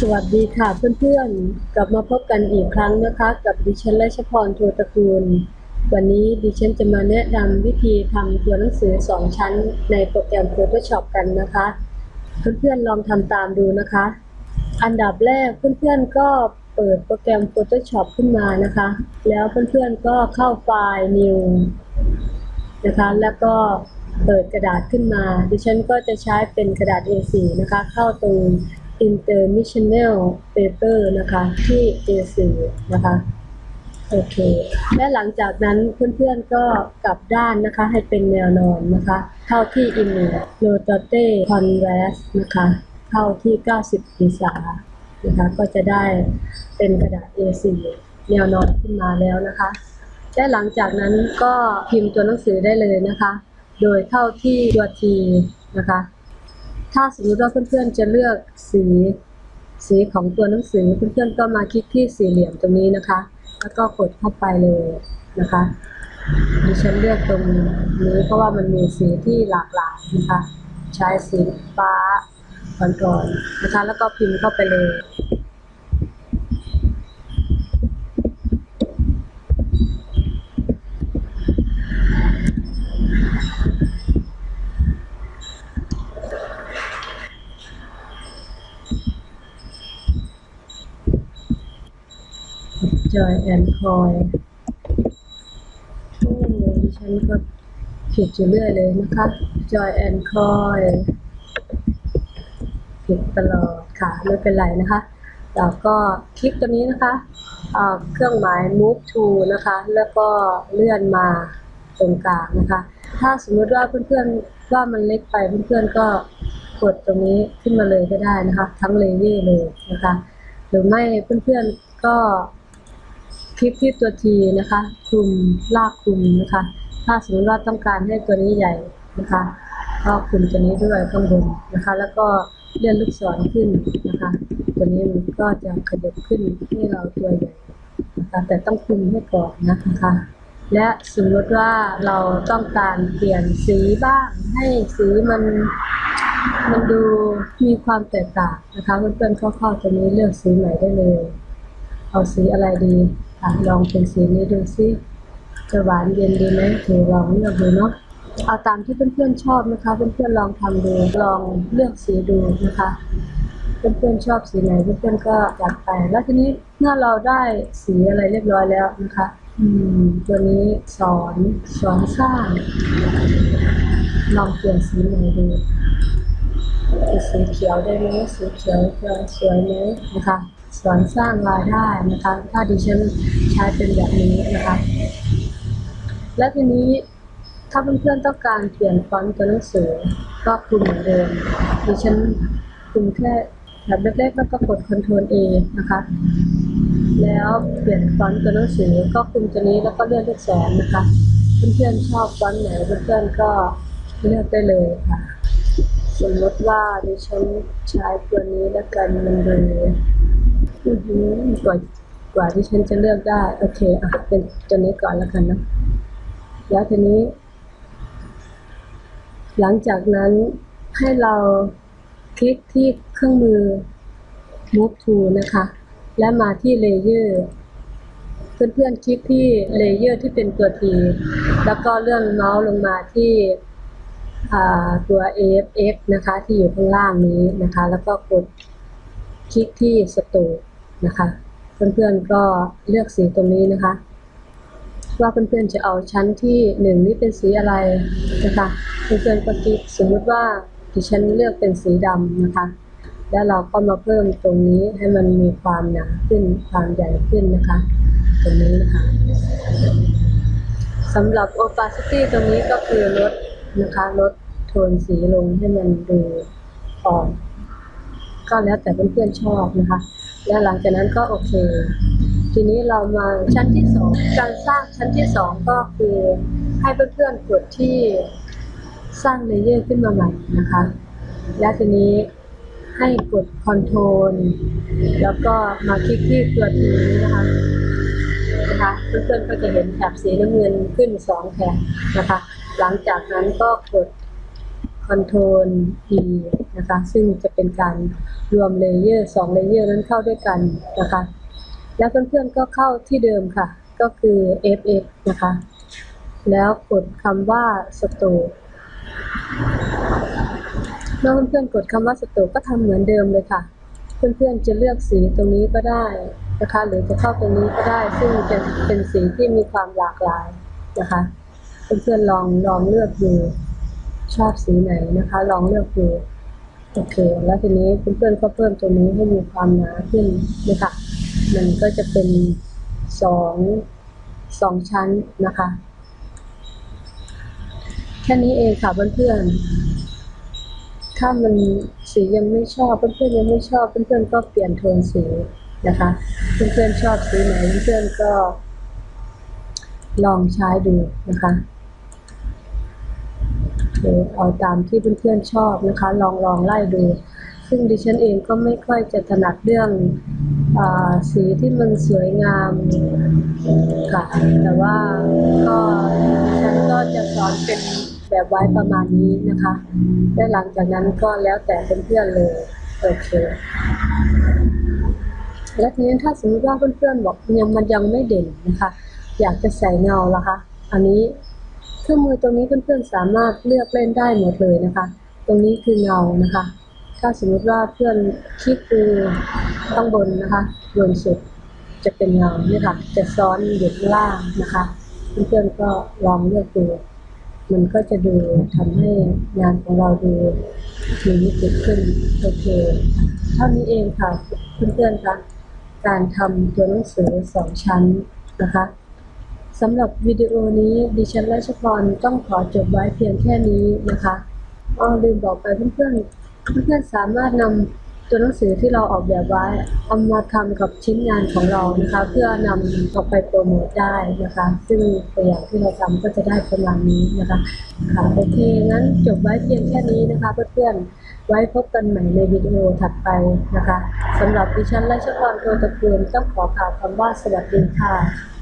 สวัสดีค่ะเพื่อนๆ กลับมาพบกันอีกครั้งนะคะ กับดิฉันราชพรทัวตระกูล วันนี้ดิฉันจะมาแนะนำวิธีทำตัวหนังสือ 2 ชั้นในโปรแกรม Photoshop กันนะคะ เพื่อนๆลองทำตามดูนะคะ อันดับแรกเพื่อนๆก็เปิดโปรแกรม Photoshop ขึ้นมานะคะ แล้วเพื่อนๆก็เข้าไฟล์ New นะคะ แล้วก็เปิดกระดาษขึ้นมา ดิฉันก็จะใช้เป็นกระดาษ A4 นะคะ เข้าตรง International Paper นะคะ ที่ A4 นะคะโอเค และหลังจากนั้นเพื่อนๆก็กลับด้านนะคะ ให้เป็นแนวนอนนะคะ เข้าที่ Image Rotate Converse นะคะ เข้าที่ 90องศานะคะ ก็จะได้เป็นกระดาษ A4 แนวนอนขึ้นมาแล้วนะคะ และหลังจากนั้นก็พิมพ์ตัวหนังสือได้เลยนะคะ โดยเข้าที่ตัว T นะคะ ถ้าสมมติว่าเพื่อนๆจะเลือกสีสีของตัวหนังสือเพื่อนๆก็มาคลิกที่สี่เหลี่ยมตรงนี้นะคะ แล้วก็กดเข้าไปเลยนะคะดิฉันเลือกตรงนี้เพราะว่ามันมีสีที่หลากหลายนะคะ ใช้สีฟ้าก่อนๆนะคะ แล้วก็พิมพ์เข้าไปเลย จอยแอนคอยโอ้ดิฉันก็ผิดอยู่เรื่อยเลยนะคะจอยแอนคอยผิดตลอดค่ะ ไม่เป็นไรนะคะแล้วก็คลิกตัวนี้นะคะเอ่อเครื่องหมาย move to นะคะ แล้วก็เลื่อนมาตรงกลางนะคะ ถ้าสมมติว่าเพื่อนๆว่ามันเล็กไปเพื่อนๆก็กดตรงนี้ขึ้นมาเลยก็ได้นะคะ ทั้งเลเยอร์เลยนะคะ หรือไม่เพื่อนๆก็ คลิกที่ตัว T นะคะ คลุมลากคลุมนะคะ ถ้าสมมติว่าต้องการให้ตัวนี้ใหญ่นะคะ ก็คลุมตัวนี้ด้วยข้างบนนะคะ แล้วก็เลื่อนลูกศรขึ้นนะคะ ตัวนี้มันก็จะขยับขึ้นให้เราตัวใหญ่นะคะแต่ต้องคลุมให้ก่อนนะคะ และสมมติว่าเราต้องการเปลี่ยนสีบ้าง ให้สีมันมันดูมีความแตกต่างนะคะเพื่อนๆเข้าๆตัวนี้เลือกสีใหม่ได้เลย เอาสีอะไรดี ลองเป็นสีนี้ดูซิจะหวานเย็นดีไหมถือลองเลือกดูเนาะเอาตามที่เพื่อนๆชอบนะคะ เพื่อนๆลองทำดูลองเลือกสีดูนะคะ เพื่อนๆชอบสีไหนเพื่อนๆก็จัดไป แล้วทีนี้เมื่อเราได้สีอะไรเรียบร้อยแล้วนะคะ อืม ตัวนี้สอนสอนสร้าง ลองเปลี่ยนสีใหม่ดูเป็นสีเขียวได้ไหมสีเขียวจะสวยไหมนะคะ สอนสร้างรายได้นะคะ ถ้าดิฉันใช้เป็นแบบนี้นะคะ และทีนี้ถ้าเพื่อนๆต้องการเปลี่ยนฟอนต์ตัวหนังสือก็คุมเหมือนเดิมดิฉันคุมแค่แบบเล็กๆแล้วก็กด Ctrl A นะคะ แล้วเปลี่ยนฟอนต์ตัวหนังสือก็คุมตัวนี้แล้วก็เลื่อนลูกศรนะคะ เพื่อนๆชอบฟอนต์ไหนเพื่อนๆก็เลือกได้เลยค่ะสมมติว่าดิฉันใช้ตัวนี้แล้วกันมันดู กว่ากว่าที่ฉันจะเลือกได้ โอเค อะ เป็นตัวนี้ก่อนแล้วกันนะแล้วทีนี้ หลังจากนั้นให้เราคลิกที่เครื่องมือ move to นะคะ และมาที่ layer เพื่อนๆคลิกที่เลเยอร์ที่เป็นตัว T แล้วก็เลื่อนเมาส์ลงมาที่ตัว AFX นะคะ ที่อยู่ข้างล่างนี้นะคะ แล้วก็กดคลิกที่ Stroke นะคะ เพื่อนๆก็เลือกสีตรงนี้นะคะ ว่าเพื่อนๆจะเอาชั้นที่หนึ่งนี้เป็นสีอะไรนะคะเพื่อนๆก็คลิกสมมติว่าดิฉันเลือกเป็นสีดำนะคะ แล้วเราก็มาเพิ่มตรงนี้ให้มันมีความหนาขึ้นความใหญ่ขึ้นนะคะ ตรงนี้นะคะสำหรับ opacity ตรงนี้ก็คือลดนะคะลดโทนสีลงให้มันดูอ่อนก็แล้วแต่เพื่อนๆชอบนะคะ แล้วหลังจากนั้นก็โอเค ทีนี้เรามาชั้นที่สองการสร้างชั้นที่สองก็คือให้เพื่อนๆกดที่สร้างเลเยอร์ขึ้นมาใหม่นะคะ และทีนี้ให้กด Ctrl แล้วก็มาคลิกที่ตัวทีนี้นะคะนะคะเพื่อนๆก็จะเห็นแถบสีน้ำเงินขึ้นสองแถบนะคะ หลังจากนั้นก็กด Ctrl E นะคะ ซึ่งจะเป็นการรวมเลเยอร์สองเลเยอร์นั้นเข้าด้วยกันนะคะ แล้วเพื่อนๆก็เข้าที่เดิมค่ะ ก็คือ FX นะคะ แล้วกดคำว่า Store เมื่อเพื่อนๆกดคำว่า Store ก็ทำเหมือนเดิมเลยค่ะ เพื่อนๆจะเลือกสีตรงนี้ก็ได้นะคะ หรือจะเข้าตรงนี้ก็ได้ ซึ่งจะเป็นสีที่มีความหลากหลายนะคะ เพื่อนๆลองลองเลือกดู ชอบสีไหนนะคะ ลองเลือกดูโอเค แล้วทีนี้เพื่อนๆก็เพิ่มตรงนี้ให้มีความหนาขึ้นนะคะมันก็จะเป็นสองสองชั้นนะคะแค่นี้เองค่ะเพื่อนๆถ้ามันสียังไม่ชอบเพื่อนๆยังไม่ชอบเพื่อนๆก็เปลี่ยนโทนสีนะคะ เพื่อนๆชอบสีไหนเพื่อนๆก็ลองใช้ดูนะคะ เดี๋ยวเอาตามที่เพื่อนๆชอบนะคะ ลองลองไล่ดู ซึ่งดิฉันเองก็ไม่ค่อยจะถนัดเรื่องอสีที่มันสวยงามค่ะ แต่ว่าก็ดิฉันก็จะสอนเป็นแบบไว้ประมาณนี้นะคะ และหลังจากนั้นก็แล้วแต่เพื่อนๆเลยโอเคแล้วทีนี้ถ้าสมมติว่าเพื่อนๆบอกยังมันยังไม่เด่นนะคะ อยากจะใส่เงาละคะ อันนี้ เครื่องมือตรงนี้เพื่อนๆสามารถเลือกเล่นได้หมดเลยนะคะ ตรงนี้คือเงานะคะ ถ้าสมมติว่าเพื่อนคลิกดูข้างบนนะคะบนสุดจะเป็นเงาเนี่ยค่ะ จะซ้อนอยู่ข้างล่างนะคะ เพื่อนๆก็ลองเลือกดู มันก็จะดูทำให้งานของเราดูมีมิติขึ้นโอเคค่เท่านี้เองค่ะเพื่อนๆคะการทำตัวหนังสือสองชั้นนะคะ สำหรับวิดีโอนี้ดิฉันราชพรต้องขอจบไว้เพียงแค่นี้นะคะอ้อลืมบอกไปเพื่อนๆเพื่อนๆสามารถนำตัวหนังสือที่เราออกแบบไว้เอามาทำกับชิ้นงานของเรานะคะ เพื่อนำออกไปโปรโมทได้นะคะ ซึ่งตัวอย่างที่เราทำก็จะได้ประมาณนี้นะคะค่ะโอเคงั้นจบไว้เพียงแค่นี้นะคะเพื่อนๆไว้พบกันใหม่ในวิดีโอถัดไปนะคะสำหรับดิฉันราชพรโทตะกูลต้องขอกล่าวคำว่าสวัสดีค่ะ